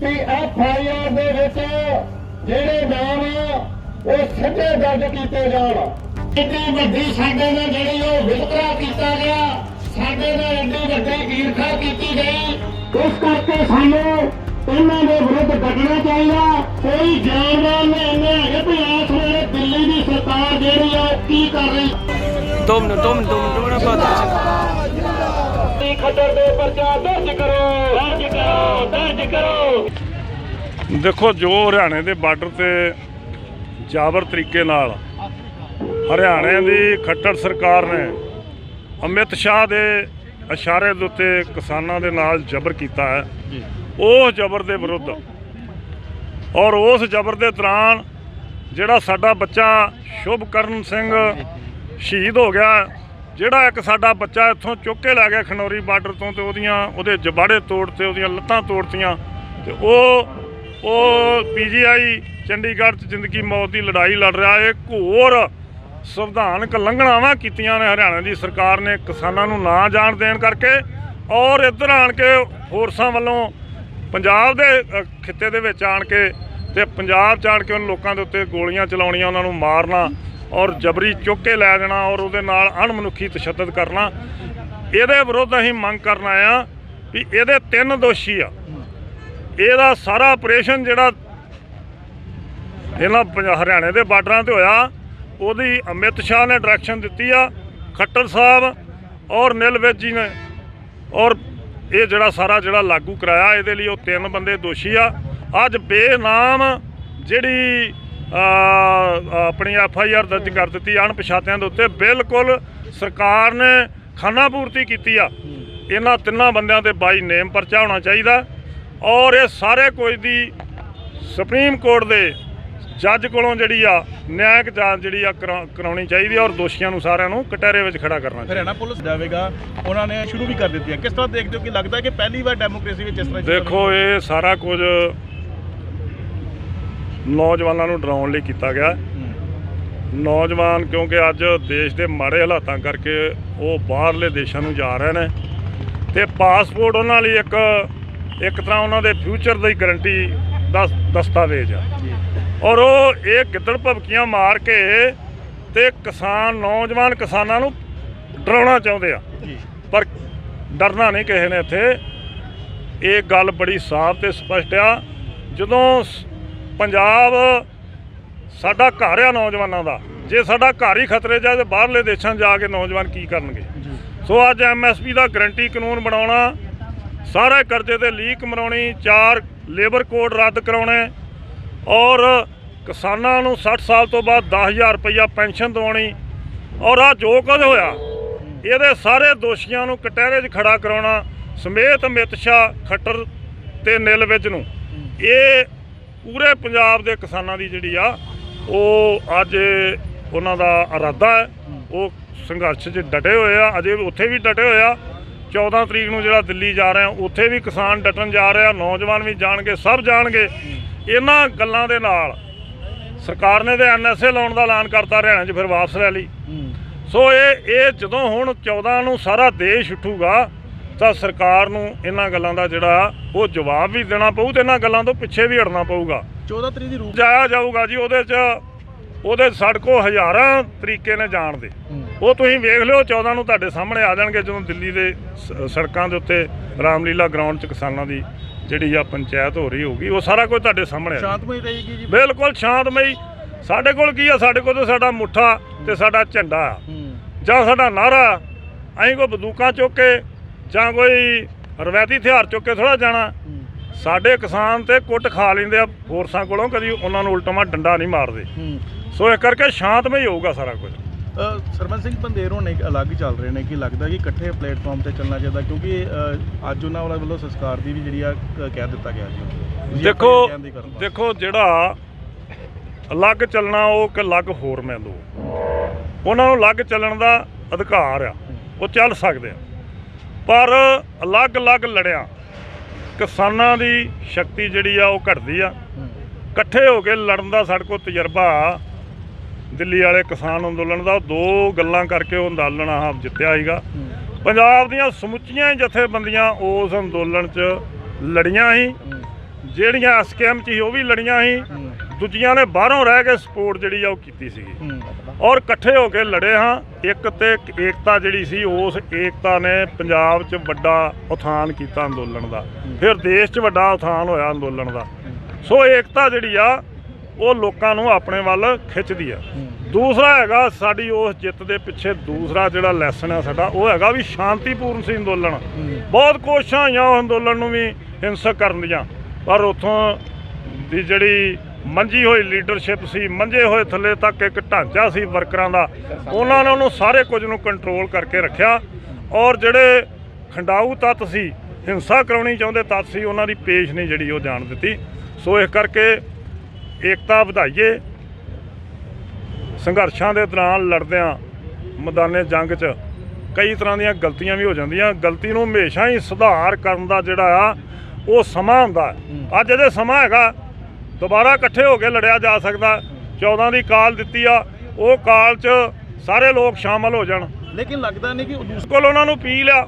ਕਿ F I R ਦੇ ਵਿੱਚ ਜਿਹੜੇ ਨਾਮ ਉਹ ਸਿੱਧੇ ਦਰਜ ਕੀਤੇ ਜਾਣ। ਇੰਨੀ ਵੱਡੀ ਸਾਡੇ ਨਾਲ ਜਿਹੜੀ ਉਹ ਵਿਤਕਰਾ ਕੀਤਾ ਗਿਆ, ਸਾਡੇ ਨਾਲ ਇੰਨੀ ਵੱਡੀ ਈਰਖਾ ਕੀਤੀ ਗਈ, ਇਸ ਕਰਕੇ ਸਾਨੂੰ ਇਹਨਾਂ ਦੇ ਵਿਰੁੱਧ ਡਟਣਾ ਚਾਹੀਦਾ। ਕੋਈ ਜਾਨਵਾਨ ਨੇ ਇੰਨੇ ਹੈਗੇ ਵੀ ਇਸ ਵੇਲੇ ਦਿੱਲੀ ਦੀ ਸਰਕਾਰ ਜਿਹੜੀ ਆ ਕੀ ਕਰ ਰਹੀ ਦੋ ਮਿੰਟ ਦੋ ਮਿੰਟ ਬਾਤ ਖੱਦਰ ਦੇ ਪਰਚਾ ਦਰਜ ਕਰੋ। ਦਰਜ ਕਰੋ ਦਰਜ ਕਰੋ। ਦੇਖੋ ਜੋ ਹਰਿਆਣੇ ਦੇ ਬਾਰਡਰ ਤੇ ਜਾਬਰ ਤਰੀਕੇ ਨਾਲ ਹਰਿਆਣੇ ਦੀ ਖੱਟੜ ਸਰਕਾਰ ਨੇ ਅਮਿਤ ਸ਼ਾਹ ਦੇ ਇਸ਼ਾਰੇ ਦੇ ਉੱਤੇ ਕਿਸਾਨਾਂ ਦੇ ਨਾਲ ਜ਼ਬਰ ਕੀਤਾ ਹੈ। ਉਹ ਜ਼ਬਰ ਦੇ ਵਿਰੁੱਧ ਔਰ ਉਸ ਜ਼ਬਰ ਦੇ ਦੌਰਾਨ ਜਿਹੜਾ ਸਾਡਾ ਬੱਚਾ ਸ਼ੁਭਕਰਨ ਸਿੰਘ ਸ਼ਹੀਦ ਹੋ ਗਿਆ ਜਿਹੜਾ ਇੱਕ ਸਾਡਾ ਬੱਚਾ ਇੱਥੋਂ ਚੁੱਕ ਕੇ ਲੈ ਗਿਆ ਖਨੌਰੀ ਬਾਰਡਰ ਤੋਂ ਤੇ ਉਹਦੀਆਂ, ਉਹਦੇ ਜਬਾੜੇ ਤੋੜ ਤੇ, ਉਹਦੀਆਂ ਲੱਤਾਂ ਤੋੜਤੀਆਂ ਤੇ ਉਹ ਉਹ ਪੀਜੀਆਈ ਚੰਡੀਗੜ੍ਹ 'ਚ ਜ਼ਿੰਦਗੀ ਮੌਤ ਦੀ ਲੜਾਈ ਲੜ ਰਿਹਾ। ਹੈ ਘੋਰ ਸੰਵਿਧਾਨਕ ਲੰਘਣਾਵਾਂ ਕੀਤੀਆਂ ਨੇ ਹਰਿਆਣਾ ਦੀ ਸਰਕਾਰ ਨੇ ਕਿਸਾਨਾਂ ਨੂੰ ਨਾ ਜਾਣ ਦੇਣ ਕਰਕੇ ਔਰ ਇੱਧਰ ਆਣ ਕੇ ਫੋਰਸਾਂ ਵੱਲੋਂ ਪੰਜਾਬ ਦੇ ਖਿੱਤੇ ਦੇ ਵਿੱਚ ਆਣ ਕੇ ਤੇ ਪੰਜਾਬ 'ਚ ਆਣ ਕੇ ਉਹਨਾਂ ਲੋਕਾਂ ਦੇ ਉੱਤੇ ਗੋਲੀਆਂ ਚਲਾਉਣੀਆਂ, ਉਹਨਾਂ ਨੂੰ ਮਾਰਨਾ ਔਰ ਜਬਰੀ ਚੁੱਕ ਕੇ ਲੈ ਜਾਣਾ ਔਰ ਉਹਦੇ ਨਾਲ ਅਣਮਨੁੱਖੀ ਤਸ਼ੱਦਦ ਕਰਨਾ, ਇਹਦੇ ਵਿਰੁੱਧ ਅਸੀਂ ਮੰਗ ਕਰਨ ਆਏ ਆ ਵੀ ਇਹਦੇ ਤਿੰਨ ਦੋਸ਼ੀ ਆ। ਇਹਦਾ ਸਾਰਾ ਆਪਰੇਸ਼ਨ ਜਿਹੜਾ ਇਹਨਾਂ ਪੰਜ- ਹਰਿਆਣੇ ਦੇ ਬਾਰਡਰਾਂ ਤੇ ਹੋਇਆ, ਉਹਦੀ ਅਮਿਤ ਸ਼ਾਹ ਨੇ ਡਾਇਰੈਕਸ਼ਨ ਦਿੱਤੀ ਆ, ਖੱਟਰ ਸਾਹਿਬ ਔਰ ਨਿਲਵੇਜ ਜੀ ਨੇ, ਔਰ ਇਹ ਜਿਹੜਾ ਸਾਰਾ ਜਿਹੜਾ ਲਾਗੂ ਕਰਾਇਆ, ਇਹਦੇ ਲਈ ਉਹ ਤਿੰਨ ਬੰਦੇ ਦੋਸ਼ੀ ਆ। ਅੱਜ ਬੇਨਾਮ ਜਿਹੜੀ ਆਪਣੀ ਐਫ ਆਈ ਆਰ ਦਰਜ ਕਰ ਦਿੱਤੀ ਅਣਪਛਾਤਿਆਂ ਦੇ ਉੱਤੇ ਬਿਲਕੁਲ ਸਰਕਾਰ ਨੇ ਖਾਨਾ ਪੂਰਤੀ ਕੀਤੀ ਆ। ਇਹਨਾਂ ਤਿੰਨਾਂ ਬੰਦਿਆਂ ਤੇ ਬਾਈ ਨੇਮ ਪਰਚਾ ਹੋਣਾ ਚਾਹੀਦਾ ਔਰ ਇਹ ਸਾਰੇ ਕੁਝ ਦੀ ਸੁਪਰੀਮ ਕੋਰਟ ਦੇ ਜੱਜ ਕੋਲੋਂ ਜਿਹੜੀ ਆ ਨਿਆਇਕ ਜਾਂਚ ਜਿਹੜੀ ਆ ਕਰਾ- ਕਰਾਉਣੀ ਚਾਹੀਦੀ ਔਰ ਦੋਸ਼ੀਆਂ ਨੂੰ ਸਾਰਿਆਂ ਨੂੰ ਕਟਹਿਰੇ ਵਿੱਚ ਖੜਾ ਕਰਨਾ ਚਾਹੀਦਾ। ਹਰਿਆਣਾ ਪੁਲਿਸ ਜਾਵੇਗਾ ਉਹਨਾਂ ਨੇ ਸ਼ੁਰੂ ਵੀ ਕਰ ਦਿੱਤੀ ਹੈ ਕਿਸ ਤਰ੍ਹਾਂ ਦੇਖਦੇ ਹੋ ਕਿ ਲੱਗਦਾ ਕਿ ਪਹਿਲੀ ਵਾਰ ਡੈਮੋਕ੍ਰੇਸੀ ਵਿੱਚ ਇਸ ਤਰ੍ਹਾਂ ਦੇਖੋ ਇਹ ਸਾਰਾ ਕੁਝ ਨੌਜਵਾਨਾਂ ਨੂੰ ਡਰਾਉਣ ਲਈ ਕੀਤਾ ਗਿਆ। ਨੌਜਵਾਨ ਕਿਉਂਕਿ ਅੱਜ ਦੇਸ਼ ਦੇ ਮਾੜੇ ਹਾਲਾਤਾਂ ਕਰਕੇ ਉਹ ਬਾਹਰਲੇ ਦੇਸ਼ਾਂ ਨੂੰ ਜਾ ਰਹੇ ਨੇ ਤੇ ਪਾਸਪੋਰਟ ਉਹਨਾਂ ਲਈ ਇੱਕ ਇੱਕ ਤਰ੍ਹਾਂ ਉਹਨਾਂ ਦੇ ਫਿਊਚਰ ਦੀ ਗਾਰੰਟੀ ਦਾ ਦਸਤਾਵੇਜ਼ ਆ। ਔਰ ਉਹ ਇਹ ਗਿੱਦੜ ਭਬਕੀਆਂ ਮਾਰ ਕੇ ਤੇ ਕਿਸਾਨ ਨੌਜਵਾਨ ਕਿਸਾਨਾਂ ਨੂੰ ਡਰਾਉਣਾ ਚਾਹੁੰਦੇ ਆ। ਪਰ ਡਰਨਾ ਨਹੀਂ ਕਿਸੇ ਨੇ ਇੱਥੇ। ਇਹ ਗੱਲ ਬੜੀ ਸਾਫ਼ ਤੇ ਸਪਸ਼ਟ ਆ। ਜਦੋਂ ਪੰਜਾਬ ਸਾਡਾ ਘਰ ਆ ਨੌਜਵਾਨਾਂ ਦਾ। ਜੇ ਸਾਡਾ ਘਰ ਹੀ ਖਤਰੇ 'ਚ ਆ ਤੇ ਬਾਹਰਲੇ ਦੇਸ਼ਾਂ ਜਾ ਕੇ ਨੌਜਵਾਨ ਕੀ ਕਰਨਗੇ? ਸੋ ਅੱਜ ਐਮਐਸਪੀ ਦਾ ਗਰੰਟੀ ਕਾਨੂੰਨ ਬਣਾਉਣਾ ਸਾਰੇ ਕਰਜ਼ੇ ਤੇ ਲੀਕ ਮਰਾਉਣੀ ਚਾਰ ਲੇਬਰ ਕੋਡ ਰੱਦ ਕਰਾਉਣੇ ਔਰ ਕਿਸਾਨਾਂ ਨੂੰ 60 ਸਾਲ ਤੋਂ ਬਾਅਦ 10000 ਰੁਪਈਆ ਪੈਨਸ਼ਨ ਦਿਵਾਉਣੀ ਔਰ ਆ ਜੋ ਕੁਝ ਹੋਇਆ ਇਹਦੇ ਸਾਰੇ ਦੋਸ਼ੀਆਂ ਨੂੰ ਕਟਹਿਰੇ 'ਚ ਖੜਾ ਕਰਾਉਣਾ ਸਮੇਤ ਅਮਿਤ ਸ਼ਾਹ ਖੱਟਰ ਤੇ ਨਿਲ ਵਿੱਚ ਨੂੰ। ਇਹ ਪੂਰੇ ਪੰਜਾਬ ਦੇ ਕਿਸਾਨਾਂ ਦੀ ਜਿਹੜੀ ਆ ਉਹ ਅੱਜ ਉਹਨਾਂ ਦਾ ਇਰਾਦਾ ਹੈ। ਉਹ ਸੰਘਰਸ਼ 'ਚ ਡਟੇ ਹੋਏ ਆ। ਅਜੇ ਉੱਥੇ ਵੀ ਡਟੇ ਹੋਏ ਆ। 14 ਤਰੀਕ ਨੂੰ ਜਿਹੜਾ ਦਿੱਲੀ ਜਾ ਰਹੇ ਆ ਉੱਥੇ ਵੀ ਕਿਸਾਨ ਡਟਣ ਜਾ ਰਹੇ ਆ। ਨੌਜਵਾਨ ਵੀ ਜਾਣਗੇ ਸਭ ਜਾਣਗੇ। ਇਹਨਾਂ ਗੱਲਾਂ ਦੇ ਨਾਲ ਸਰਕਾਰ ਨੇ ਤੇ ਐਨਐਸਏ ਲਾਉਣ ਦਾ ਐਲਾਨ ਕਰਤਾ ਹਰਿਆਣਾ 'ਚ ਫਿਰ ਵਾਪਸ ਲੈ ਲਈ। ਸੋ ਇਹ ਇਹ ਜਦੋਂ ਹੁਣ 14 ਨੂੰ ਸਾਰਾ ਦੇਸ਼ ਉੱਠੂਗਾ ਤਾਂ ਸਰਕਾਰ ਨੂੰ ਇਹਨਾਂ ਗੱਲਾਂ ਦਾ ਜਿਹੜਾ ਉਹ ਜਵਾਬ ਵੀ ਦੇਣਾ ਪਊ ਤੇ ਇਹਨਾਂ ਗੱਲਾਂ ਤੋਂ ਪਿੱਛੇ ਵੀ ਹਟਣਾ ਪਊਗਾ। 14 ਤਰੀਕ ਦੀ ਰੂਪ ਜਾਇਆ ਜਾਊਗਾ ਜੀ ਉਹਦੇ 'ਚ ਉਹਦੇ ਸੜਕੋ ਹਜ਼ਾਰਾਂ ਤਰੀਕੇ ਨੇ ਜਾਣ ਦੇ। ਉਹ ਤੁਸੀਂ ਵੇਖ ਲਿਓ 14 ਨੂੰ ਤੁਹਾਡੇ ਸਾਹਮਣੇ ਆ ਜਾਣਗੇ ਜਦੋਂ ਦਿੱਲੀ ਦੇ ਸੜਕਾਂ ਦੇ ਉੱਤੇ ਰਾਮਲੀਲਾ ਗਰਾਊਂਡ 'ਚ ਕਿਸਾਨਾਂ ਦੀ ਜਿਹੜੀ ਆ ਪੰਚਾਇਤ ਹੋ ਰਹੀ ਹੋਊਗੀ ਉਹ ਸਾਰਾ ਕੁਝ ਤੁਹਾਡੇ ਸਾਹਮਣੇ ਆ। ਸ਼ਾਂਤਮਈ ਰਹੇਗੀ ਜੀ। ਬਿਲਕੁਲ ਸ਼ਾਂਤਮਈ। ਸਾਡੇ ਕੋਲ ਕੀ ਆ? ਸਾਡੇ ਕੋਲ ਤਾਂ ਸਾਡਾ ਮੁੱਠਾ ਤੇ ਸਾਡਾ ਝੰਡਾ ਜਾਂ ਸਾਡਾ ਨਾਰਾ ਅਸੀਂ ਕੋਈ ਬੰਦੂਕਾਂ ਚੁੱਕ ਕੇ ਜਾਂ ਕੋਈ ਰਵਾਇਤੀ ਹਥਿਆਰ ਚੁੱਕ ਕੇ ਥੋੜਾ ਜਾਣਾ ਸਾਡੇ ਕਿਸਾਨ ਤੇ ਕੁੱਟ ਖਾ ਲੈਂਦੇ ਆ ਫੋਰਸਾਂ ਕੋਲੋਂ ਕਦੀ ਉਹਨਾਂ ਨੂੰ ਉਲਟਮਾ ਡੰਡਾ ਨਹੀਂ ਮਾਰਦੇ। ਸੋ ਇਸ ਕਰਕੇ ਸ਼ਾਂਤਮਈ ਹੋਊਗਾ ਸਾਰਾ ਕੁਝ। ਸਰਬੰਸ ਸਿੰਘ ਪੰਦੇਰ ਹੋਣੇ ਅਲੱਗ ਚੱਲ ਰਹੇ ਨੇ ਕਿ ਲੱਗਦਾ ਕਿ ਇਕੱਠੇ ਪਲੇਟਫਾਰਮ ਤੇ ਚੱਲਣਾ ਚਾਹੀਦਾ ਕਿਉਂਕਿ ਅੱਜ ਉਹਨਾਂ ਵਾਲਾ ਵੱਲੋਂ ਸੰਸਕਾਰ ਦੀ ਵੀ ਜਿਹੜੀ ਆ ਕਹਿ ਦਿੱਤਾ ਗਿਆ ਜੀ ਦੇਖੋ। ਦੇਖੋ ਜਿਹੜਾ ਅਲੱਗ ਚੱਲਣਾ ਉਹ ਕਿ ਅਲੱਗ ਹੋਰ ਮੈਂ ਦੋ। ਉਹਨਾਂ ਨੂੰ ਅਲੱਗ ਚੱਲਣ ਦਾ ਅਧਿਕਾਰ ਆ ਉਹ ਚੱਲ ਸਕਦੇ ਆ। ਪਰ ਅਲੱਗ-ਅਲੱਗ ਲੜਿਆ ਕਿਸਾਨਾਂ ਦੀ ਸ਼ਕਤੀ ਜਿਹੜੀ ਆ ਉਹ ਘਟਦੀ ਆ। ਇਕੱਠੇ ਹੋ ਕੇ ਲੜਨ ਦਾ ਸਾਡੇ ਕੋਲ ਤਜਰਬਾ ਦਿੱਲੀ ਵਾਲੇ ਕਿਸਾਨ ਅੰਦੋਲਨ ਦਾ ਦੋ ਗੱਲਾਂ ਕਰਕੇ ਉਹ ਅੰਦੋਲਨ ਆਹ ਜਿੱਤਿਆ ਸੀਗਾ। ਪੰਜਾਬ ਦੀਆਂ ਸਮੁੱਚੀਆਂ ਜਥੇਬੰਦੀਆਂ ਉਸ ਅੰਦੋਲਨ 'ਚ ਲੜੀਆਂ ਸੀ। ਜਿਹੜੀਆਂ ਐਸਕੇਐਮ ਚ ਸੀ ਉਹ ਵੀ ਲੜੀਆਂ ਸੀ। ਦੂਜੀਆਂ ਨੇ ਬਾਹਰੋਂ ਰਹਿ ਕੇ ਸਪੋਰਟ ਜਿਹੜੀ ਆ ਉਹ ਕੀਤੀ ਸੀਗੀ। ਔਰ ਇਕੱਠੇ ਹੋ ਕੇ ਲੜੇ ਹਾਂ। ਇੱਕ ਤੇ ਏਕਤਾ ਜਿਹੜੀ ਸੀ, ਉਸ ਏਕਤਾ ਨੇ ਪੰਜਾਬ 'ਚ ਵੱਡਾ ਉਥਾਨ ਕੀਤਾ ਅੰਦੋਲਨ ਦਾ। ਫਿਰ ਦੇਸ਼ 'ਚ ਵੱਡਾ ਉਥਾਨ ਹੋਇਆ ਅੰਦੋਲਨ ਦਾ। ਸੋ ਏਕਤਾ ਜਿਹੜੀ ਆ, ਉਹ ਲੋਕਾਂ ਨੂੰ ਆਪਣੇ ਵੱਲ ਖਿੱਚਦੀ ਆ। ਦੂਸਰਾ ਹੈਗਾ ਸਾਡੀ ਉਸ ਜਿੱਤ ਦੇ ਪਿੱਛੇ ਦੂਸਰਾ ਜਿਹੜਾ ਲੈਸਨ ਆ ਸਾਡਾ, ਉਹ ਹੈਗਾ ਵੀ ਸ਼ਾਂਤੀਪੂਰਨ ਸੀ ਅੰਦੋਲਨ। ਬਹੁਤ ਕੋਸ਼ਿਸ਼ਾਂ ਆਈਆਂ ਉਹ ਅੰਦੋਲਨ ਨੂੰ ਵੀ ਹਿੰਸਕ ਕਰਨ ਦੀਆਂ। ਪਰ ਉਥੋਂ ਦੀ ਜਿਹੜੀ ਮੰਜੀ ਹੋਈ ਲੀਡਰਸ਼ਿਪ ਸੀ ਮੰਜੇ ਹੋਏ ਥੱਲੇ ਤੱਕ ਇੱਕ ਢਾਂਚਾ ਸੀ ਵਰਕਰਾਂ ਦਾ। ਉਹਨਾਂ ਨੇ ਉਹਨੂੰ ਸਾਰੇ ਕੁਝ ਨੂੰ ਕੰਟਰੋਲ ਕਰਕੇ ਰੱਖਿਆ ਔਰ ਜਿਹੜੇ ਖੰਡਾਊ ਤੱਤ ਸੀ ਹਿੰਸਾ ਕਰਾਉਣੀ ਚਾਹੁੰਦੇ ਤੱਤ ਸੀ ਉਹਨਾਂ ਦੀ ਪੇਸ਼ ਨਹੀਂ ਜਿਹੜੀ ਉਹ ਜਾਣ ਦਿੱਤੀ। ਸੋ ਇਸ ਕਰਕੇ ਏਕਤਾ ਵਧਾਈਏ। ਸੰਘਰਸ਼ਾਂ ਦੇ ਦੌਰਾਨ ਲੜਦਿਆਂ ਮੈਦਾਨੇ ਜੰਗ 'ਚ ਕਈ ਤਰ੍ਹਾਂ ਦੀਆਂ ਗਲਤੀਆਂ ਵੀ ਹੋ ਜਾਂਦੀਆਂ। ਗਲਤੀ ਨੂੰ ਹਮੇਸ਼ਾ ਹੀ ਸੁਧਾਰ ਕਰਨ ਦਾ ਜਿਹੜਾ ਆ ਉਹ ਸਮਾਂ ਹੁੰਦਾ। ਅੱਜ ਇਹਦੇ ਸਮਾਂ ਹੈਗਾ। ਦੁਬਾਰਾ ਇਕੱਠੇ ਹੋ ਕੇ ਲੜਿਆ ਜਾ ਸਕਦਾ। 14 ਦੀ ਕਾਲ ਦਿੱਤੀ ਆ। ਉਹ ਕਾਲ 'ਚ ਸਾਰੇ ਲੋਕ ਸ਼ਾਮਲ ਹੋ ਜਾਣ। ਲੇਕਿਨ ਲੱਗਦਾ ਨਹੀਂ ਕਿ ਦੂਸਰੇ ਕੋਲ ਉਹਨਾਂ ਨੂੰ ਪੀ ਲਿਆ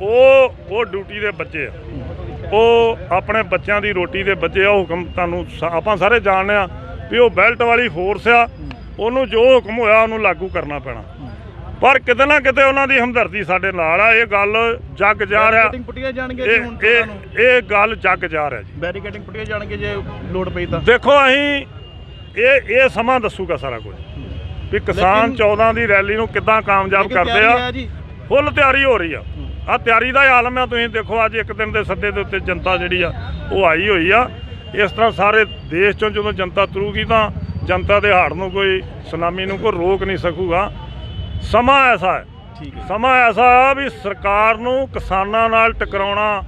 ਉਹ ਉਹ ਡਿਊਟੀ ਦੇ ਬੱਚੇ ਆ। ਉਹ ਆਪਣੇ ਬੱਚਿਆਂ ਦੀ ਰੋਟੀ ਦੇ ਬੱਚੇ ਆ। ਹੁਕਮ ਤੁਹਾਨੂੰ ਆਪਾਂ ਸਾਰੇ ਜਾਣਦੇ ਆ ਵੀ ਉਹ ਬੈਲਟ ਵਾਲੀ ਫੋਰਸ ਆ। ਉਹਨੂੰ ਜੋ ਹੁਕਮ ਹੋਇਆ ਉਹਨੂੰ ਲਾਗੂ ਕਰਨਾ ਪੈਣਾ। ਪਰ ਕਿਤੇ ਨਾ ਕਿਤੇ ਉਹਨਾਂ ਦੀ ਹਮਦਰਦੀ ਸਾਡੇ ਨਾਲ ਆ ਇਹ ਗੱਲ ਜੱਗ ਜਾ ਰਿਹਾ। ਬੈਰੀਕੇਡਿੰਗ ਪੁੱਟੀਆਂ ਜਾਣਗੀਆਂ ਜੀ ਇਹ ਹੁਣ ਗੱਲ ਜੱਗ ਜਾ ਰਿਹਾ ਜੀ। ਬੈਰੀਕੇਡਿੰਗ ਪੁੱਟੀਆਂ ਜਾਣਗੇ ਜੇ ਲੋਡ ਪਈ ਤਾਂ। ਦੇਖੋ ਅਸੀਂ ਇਹ ਇਹ ਸਮਾਂ ਦੱਸੂਗਾ ਸਾਰਾ ਕੁਝ। ਵੀ ਕਿਸਾਨ ਲੇਕਿਨ- 14 ਦੀ ਰੈਲੀ ਨੂੰ ਕਿੱਦਾਂ ਕਾਮਯਾਬ ਲੇਕਿਨ ਕਰਦੇ ਤਿਆਰੀ ਆ ਹੈ ਜੀ। ਫੁੱਲ ਤਿਆਰੀ ਹੋ ਰਹੀ ਆ। ਆ ਤਿਆਰੀ ਦਾ ਹੀ ਆਲਮ ਆ ਤੁਸੀਂ ਦੇਖੋ ਅੱਜ ਇੱਕ ਦਿਨ ਦੇ ਸੱਦੇ ਦੇ ਉੱਤੇ ਜਨਤਾ ਜਿਹੜੀ ਆ ਉਹ ਆਈ ਹੋਈ ਆ। ਇਸ ਤਰ੍ਹਾਂ ਸਾਰੇ ਦੇਸ਼ ਚੋਂ ਜਦੋਂ ਜਨਤਾ ਤੁਰੂਗੀ ਤਾਂ ਜਨਤਾ ਦੇ ਹਾੜ ਨੂੰ ਕੋਈ ਸੁਨਾਮੀ ਨੂੰ ਕੋਈ ਰੋਕ ਨਹੀਂ ਸਕੂਗਾ। ਸਮਾਂ ਐਸਾ ਹੈ। ਠੀਕ ਹੈ ਸਮਾਂ ਐਸਾ ਆ ਵੀ ਸਰਕਾਰ ਨੂੰ ਕਿਸਾਨਾਂ ਨਾਲ ਟਕਰਾਉਣਾ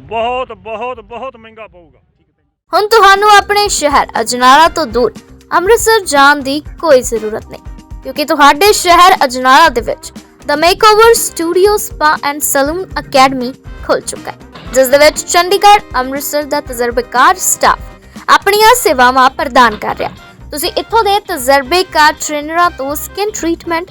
ਬਹੁਤ ਬਹੁਤ ਬਹੁਤ ਮਹਿੰਗਾ ਪਊਗਾ। ਹੁਣ ਤੁਹਾਨੂੰ ਆਪਣੇ ਸ਼ਹਿਰ ਅਜਨਾਲਾ ਤੋਂ ਦੂਰ ਅੰਮ੍ਰਿਤਸਰ ਜਾਣ ਦੀ ਕੋਈ ਜ਼ਰੂਰਤ ਨਹੀਂ ਕਿਉਂਕਿ ਤੁਹਾਡੇ ਸ਼ਹਿਰ ਅਜਨਾਲਾ ਦੇ ਵਿੱਚ the makeover studio spa and salon academy ਖੁੱਲ ਚੁੱਕਾ ਹੈ ਜਿਸ ਦੇ ਵਿੱਚ ਚੰਡੀਗੜ੍ਹ ਅੰਮ੍ਰਿਤਸਰ ਦਾ ਤਜਰਬੇਕਾਰ ਸਟਾਫ ਆਪਣੀਆਂ ਸੇਵਾਵਾਂ ਪ੍ਰਦਾਨ ਕਰ ਰਿਹਾ ਤੁਸੀਂ ਇੱਥੋਂ ਦੇ ਤਜਰਬੇਕਾਰ ਟ੍ਰੇਨਰਾਂ ਤੋਂ ਸਕਿਨ ਟ੍ਰੀਟਮੈਂਟ